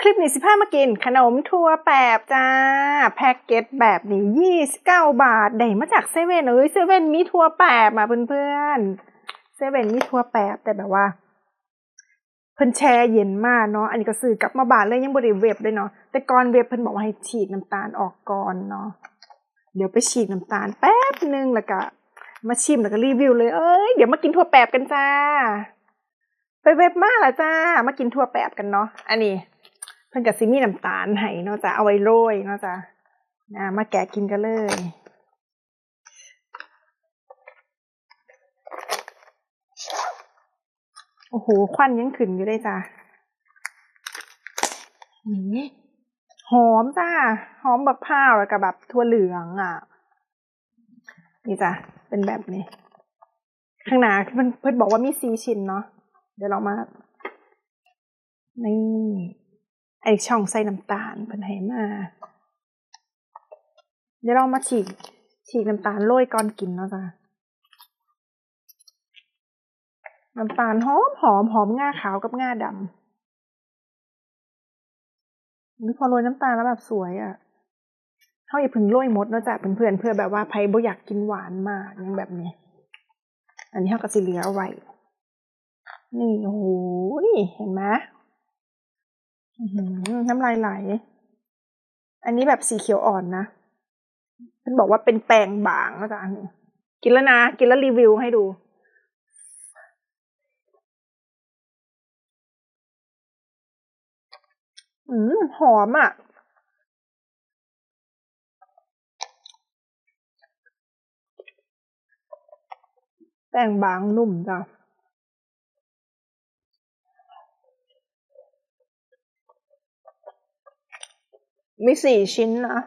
คลิปนี้สิพามากินขนมทั่วแปบจ้า แพ็กเกจแบบนี้ยี่สิบเก้าบาท ได้มาจากเซเว่นเอ้ยเซเว่นมีทั่วแปบมาเพื่อนๆเซเว่นมีทั่วแปบแต่แบบว่า เพิ่นแช่เย็นมากเนาะอันนี้ก็ซื้อกลับมาบานเลยยังบริเวฟเลยเนาะแต่ก่อนเวฟเพิ่นบอกว่าให้ฉีกน้ำตาลออกก่อนเนาะเดี๋ยวไปฉีกน้ำตาลแป๊บนึงแล้วก็มาชิมแล้วก็รีวิวเลยเอ้ยเดี๋ยวมากินทั่วแปบกันจ้า ไปเว็บมากละจ้า มากินทั่วแปบกันเนาะอันนี้ เพิ่นกับซิมีน้ำตาลให้เนาะจ้ะเอาไว้โรยเนาะจ้ะอ่ามาแกะกินกันเลยโอ้โหควันยังขึ้นอยู่เลยจ้ะอืมหอมจ้าหอมบักพร้าวแล้วก็แบบทั่วเหลืองอะ นี่จ้ะเป็นแบบนี้ ข้างหน้าเพิ่นเพิ่นบอกว่ามีสีชิ้นเนาะเดี๋ยวเรามา นี่ ไอช่องใส่น้ำตาลเพิ่นให้มา เดี๋ยวเรามาฉีกฉีกน้ำตาลโรยก่อนกินเนาะจ้ะน้ำตาลหอมหอมหอมง่าขาวกับง่าดำนี่พอโรยน้ำตาลแล้วแบบสวยอะ่ะเขาอย่าพึ่งโรยมดเนาะจ้ะเพื่อนๆเพื่อแบบว่าใครบ่อยากกินหวานมากอย่างแบบนี้ อันนี้เขาก็สิเหลือเอาไว้ นี่โอ้โหเห็นไหม น้ำลายไหล อันนี้แบบสีเขียวอ่อนนะมันบอกว่าเป็นแป้งบางนะจ๊ะอันนี้ กินแล้วนะ กินแล้วรีวิวให้ดู อืม หอมอะ แป้งบางนุ่มจ้ะ มีสี่ชิ้นนะ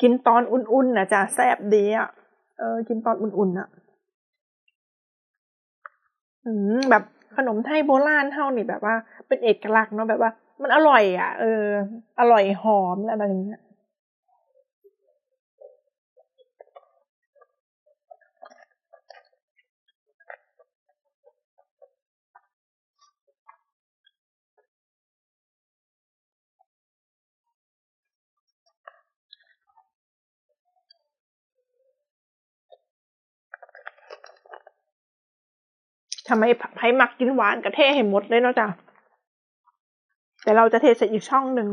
กินตอนอุ่นๆนะจ๊ะแซ่บดีอะ เออ กินตอนอุ่นๆอะ อืมแบบขนมไทยโบราณเท่านี่แบบว่า เป็นเอกลักษณ์เนาะแบบว่า มันอร่อยอะ เออ อร่อยหอมอะไรแบบนี้ ทำไมไผ่มักกินหวานกระเทให้หมดเลยเนาะจ้ะแต่เราจะเทใส่อีกช่องหนึ่ง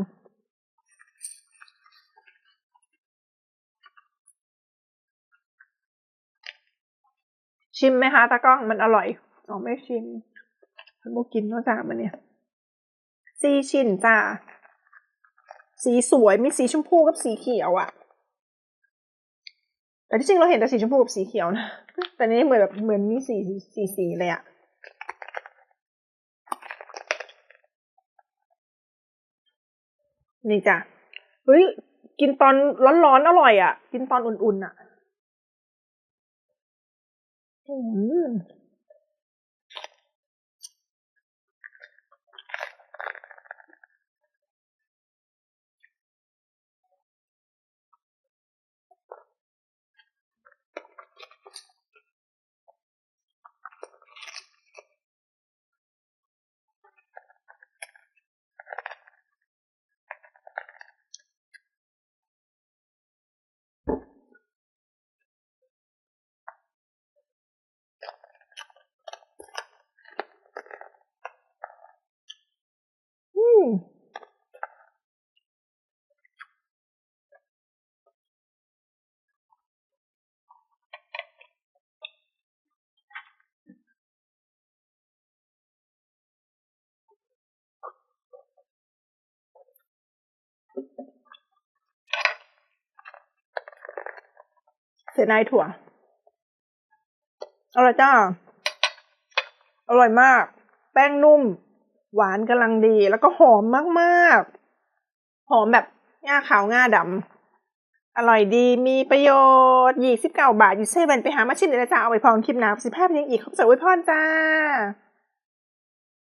ชิมไหมคะตากล้องมันอร่อยอ๋อไม่ชิมฉันบอกกินเนาะจ้ะมันเนี่ยสีชิ้นจ้าสีสวยมีสีชมพูกับสีเขียวอะ่ะ แต่ที่จริงเราเห็นแต่สีชมพูกับสีเขียวนะ แต่นี้เหมือนแบบเหมือนมีสีสีสีเลยอะนี่จ้ะ เฮ้ย กินตอนร้อนๆอร่อยอะ่ะ กินตอนอุ่นๆอะอืมอืม เสียดายถั่วอร่อยจ้า อร่อยมาก แป้งนุ่ม หวานกำลังดี แล้วก็หอมมากๆ หอมแบบง่าขาวง่าดำ อร่อยดี มีประโยชน์ยี่สิบเก้าบาท อยู่เซเว่นไปหามาชิมเลยจ้า เอาไปพองคลิปหนาสิบห้าเป็นยังอีกขอบใจไว้พรจ้า